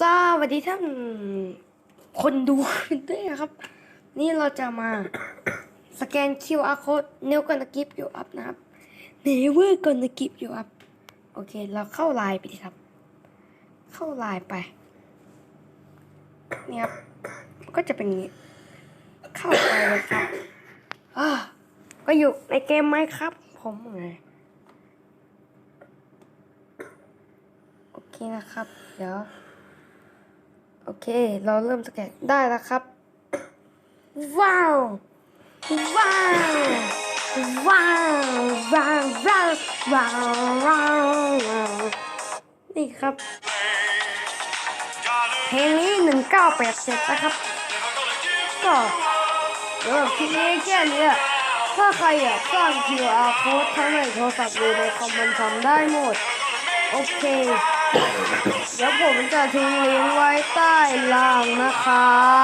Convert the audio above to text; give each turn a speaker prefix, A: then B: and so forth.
A: สวัสดีท่านคนดูด้วยนะครับ นี่เราจะมาสแกน QR code เนวกันกิฟอยู่อัพนะครับเนเวอร์กันกิฟอยู่อัพโอเค เราเข้าไลน์ไปดีครับ เข้าไลน์ไปเนี่ยครับก็จะเป็นงนี้ เข้าไปเลยครับอ่าก็อยู่ในเกมไหมครับ ผมไงโอเคนะครับ เดี๋ยว โอเค เราเริ่มสแกนได้แล้วครับ ว้าว ว้าว ว้าว ว้าว ว้าว ว้าว ว้าว นี่ครับ เพลงนี้หนึ่งเก้าแปดเจ็ดนะครับ ก็เออคลิปนี้แค่นี้ถ้าใครอยากสร้าง QR code ทั้งในโทรศัพท์หรือในคอมมันทำได้หมด โอเค เดี๋ยวผมจะทิ้งลิงก์ไว้ใต้ล่างนะครับ